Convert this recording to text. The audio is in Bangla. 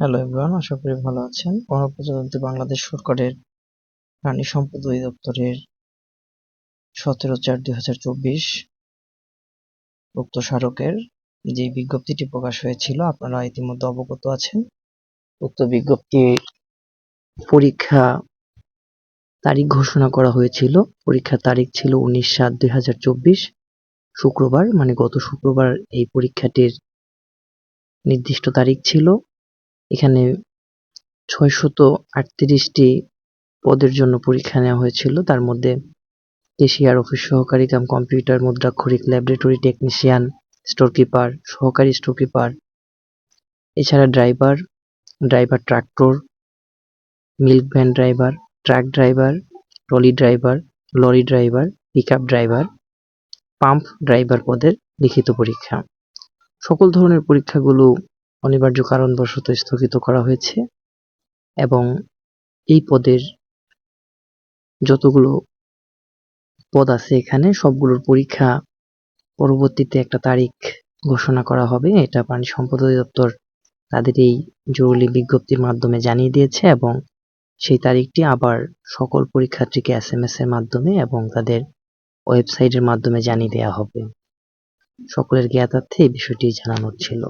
হ্যালো এভরিওয়ান আশা করি ভালো আছেন। গণপ্রজাতন্ত্রী বাংলাদেশ সরকারের প্রাণী সম্পদ অধিদপ্তরের সতেরো চার দুই হাজার চব্বিশ উক্ত স্মারকের যে বিজ্ঞপ্তিটি প্রকাশ হয়েছিল, আপনারা ইতিমধ্যে অবগত আছেন। উক্ত বিজ্ঞপ্তির পরীক্ষা তারিখ ঘোষণা করা হয়েছিল। পরীক্ষার তারিখ ছিল উনিশ সাত দুই হাজার চব্বিশ, শুক্রবার মানে গত শুক্রবার এই পরীক্ষাটির নির্দিষ্ট তারিখ ছিল। এখানে ছয়শত আটত্রিশটি পদের জন্য পরীক্ষা নেওয়া হয়েছিল। তার মধ্যে কেশিয়ার অফিস সহকারী কাম কম্পিউটার, মুদ্রাক্ষরিক, ল্যাবরেটরি টেকনিশিয়ান স্টোর কিপার সহকারী স্টোর কিপার এছাড়া driver driver tractor, milk van driver, truck driver, trolley driver, lorry driver, pickup driver, pump driver পদের লিখিত পরীক্ষা। সকল ধরনের পরীক্ষাগুলো অনিবার্য কারণবশত স্থগিত করা হয়েছে এবং এই পদের যতগুলো পদ আছে এখানে সবগুলোর পরীক্ষা পরবর্তীতে একটা তারিখ ঘোষণা করা হবে। এটা প্রাণী সম্পদ অধিদপ্তর তাদের এই জরুরি বিজ্ঞপ্তির মাধ্যমে জানিয়ে দিয়েছে এবং সেই তারিখটি আবার সকল পরীক্ষার্থীকে এস এম এস এর মাধ্যমে এবং তাদের ওয়েবসাইটের মাধ্যমে জানিয়ে দেওয়া হবে। সকলের জ্ঞাতার্থে এই বিষয়টি জানানোর ছিল।